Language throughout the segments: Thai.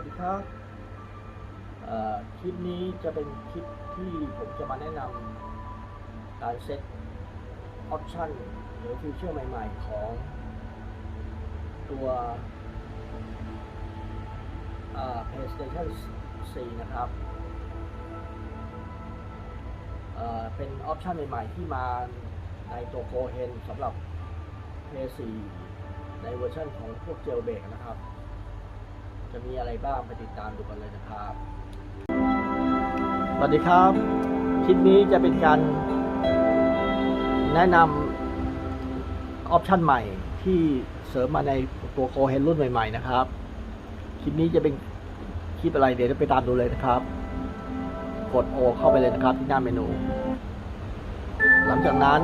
วัสดีครับคลิปนี้จะเป็นคลิปที่ผมจะมาแนะนำการเซตออปชันหรือฟีเจอร์ใหม่ ๆ ของตัว PlayStation 4 นะครับเป็นออปชันใหม่ ๆ ที่มาในตัวโกเฮนสำหรับ PS4 ในเวอร์ชันของพวกเจลเบกนะครับ จะมีอะไรบ้างไปติดตามดูกันเลยนะครับ สวัสดีครับ คลิปนี้จะเป็นการแนะนำออปชันใหม่ที่เสริมมาในตัวโคเฮนรุ่นใหม่ ๆ นะครับ คลิปนี้จะเป็นคลิปอะไรเดี๋ยวไปตามดูเลยนะครับ กดโอเข้าไปเลยนะครับที่หน้าเมนู หลังจากนั้น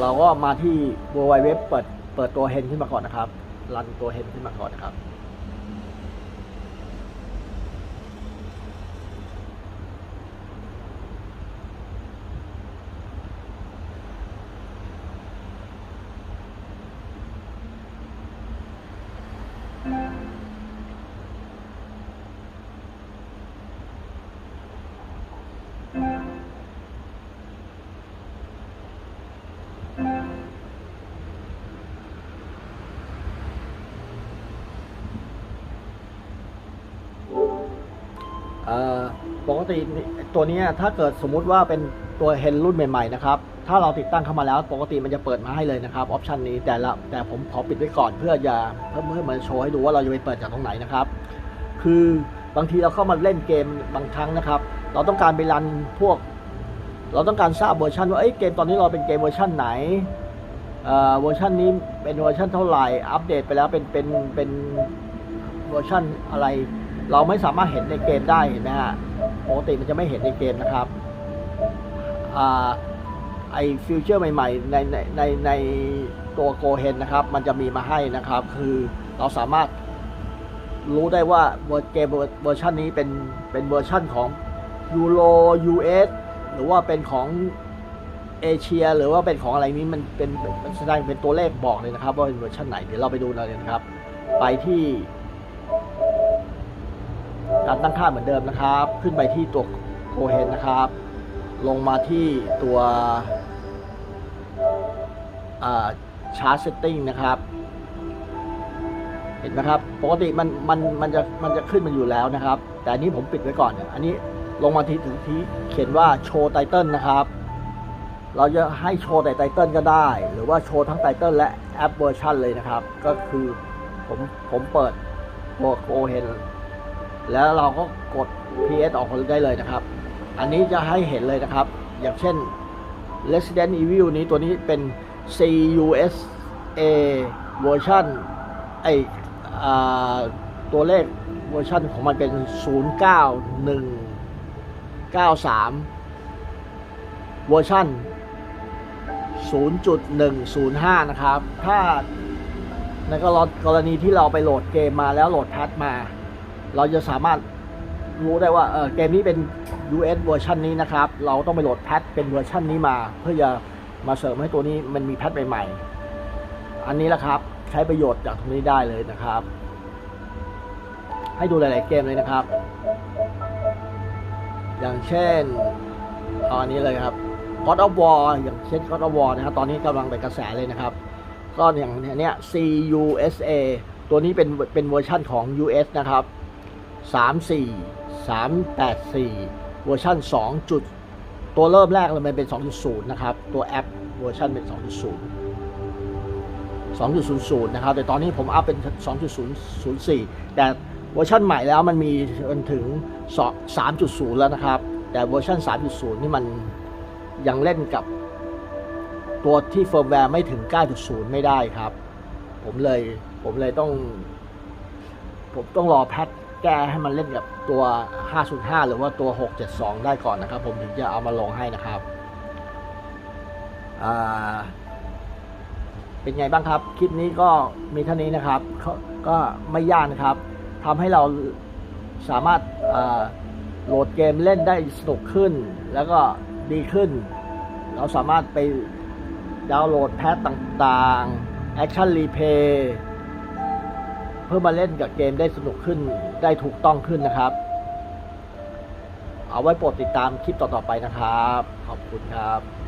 เราก็มาที่ w w w เปิดเปิดตัวเฮนขึ้นมาก่อนนะครับ รันตัวเฮนขึ้นมาก่อนนะครับ ปกติตัวนี้ถ้าเกิดสมมุติว่าเป็นตัวเฮนรุ่นใหม่ๆนะครับ ถ้าเราติดตั้งเข้ามาแล้ว ปกติมันจะเปิดมาให้เลยนะครับออปชันนี้แต่ละแต่ผมขอปิดไว้ก่อนเพื่อจะเพื่อเพื่อมาโชว์ให้ดูว่าเราจะไปเปิดจากตรงไหนนะครับ คือบางทีเราเข้ามาเล่นเกมบางครั้งนะครับ เราต้องการไปรันพวก เราต้องการทราบเวอร์ชันว่าเอ้ยเกมตอนนี้เราเป็นเกมเวอร์ชันไหนเอ่อเวอร์ชันนี้เป็นเวอร์ชันเท่าไหร่อัปเดตไปแล้วเป็นเป็นเป็นเวอร์ชันอะไร เราไม่สามารถเห็นในเกมได้เห็นไหมฮะ ปกติมันจะไม่เห็นในเกมนะครับอไอฟิวเจอร์ใหม่ๆในในในในตัวโกเฮนนะครับ มันจะมีมาให้นะครับ คือเราสามารถรู้ได้ว่าเวอร์เกมเวอร์ชันนี้เป็นเป็นเวอร์ชันของยูโร US หรือว่าเป็นของเอเชีย หรือว่าเป็นของอะไรนี้มันเป็นมันแสดงเป็นตัวเลขบอกเลยนะครับ ว่าเป็นเวอร์ชันไหนเดี๋ยวเราไปดูเลยนะครับ ไปที่ การตั้งค่าเหมือนเดิมนะครับ ขึ้นไปที่ตัวโคเฮนนะครับ ลงมาที่ตัวชาร์จเซตติ้งนะครับ เห็นไหมครับ ปกติมันมันมันจะมันจะขึ้นมันอยู่แล้วนะครับ แต่อันนี้ผมปิดไว้ก่อน อันนี้ลงมาที่ถึงที่เขียนว่าโชว์ไตเติลนะครับ เราจะให้โชว์แต่ไตเติลก็ได้ หรือว่าโชว์ทั้งไตเติลและแอปเวอร์ชันเลยนะครับ ก็คือผมผมเปิดตัวโคเฮน แล้วเราก็กด PS ออกได้เลยนะครับ อันนี้จะให้เห็นเลยนะครับ อย่างเช่น Resident Evil นี้ตัวนี้เป็น CUSA เวอร์ชันไอตัวเลขเวอร์ชันของมันเป็น 09193 เวอร์ชัน0.105 นะครับ ถ้าในกรณีที่เราไปโหลดเกมมาแล้วโหลดแพทมา เราจะสามารถรู้ได้ว่าเออเกมนี้เป็น US เวอร์ชันนี้นะครับ เราต้องไปโหลดแพทเป็นเวอร์ชันนี้มา เพื่อจะมาเสริมให้ตัวนี้มันมีแพทใหม่ๆ อันนี้แหละครับใช้ประโยชน์จากตรงนี้ได้เลยนะครับ ให้ดูหลาย ๆ เกมเลยนะครับ อย่างเช่นเอนนี้เลยครับ God of War อย่างเช่น God of War นะครับ ตอนนี้กำลังเป็นกระแสเลยนะครับ ก็อย่างเนี้ย CUSA ตัวนี้เป็นเป็นเวอร์ชั่นของ US นะครับ 34 384 เวอร์ชัน2จุดตัวเริ่มแรกเลยมันเป็น 2.0 นะครับ ตัวแอปเวอร์ชันเป็น 2.0 2.00 นะครับ แต่ตอนนี้ผมอัพเป็น 2.004 แต่เวอร์ชันใหม่แล้วมันมีจนถึง 3.0 แล้วนะครับ แต่เวอร์ชัน3.0 นี่มันยังเล่นกับตัวที่เฟิร์มแวร์ไม่ถึง 9.0 ไม่ได้ครับ ผมเลยผมเลยต้อง ผมต้องรอแพท แก้ให้มันเล่นกับตัว 505 หรือว่าตัว 672 ได้ก่อนนะครับ ผมถึงจะเอามาลงให้นะครับอ่าเป็นไงบ้างครับ คลิปนี้ก็มีเท่านี้นะครับ ก็ก็ไม่ยากนะครับทำให้เราสามารถอ่าโหลดเกมเล่นได้สนุกขึ้น แล้วก็ดีขึ้น เราสามารถไปดาวน์โหลดแพทต่างๆ Action Replay เพื่อมาเล่นกับเกมได้สนุกขึ้นได้ถูกต้องขึ้นนะครับ เอาไว้โปรดติดตามคลิปต่อๆไปนะครับ ขอบคุณครับ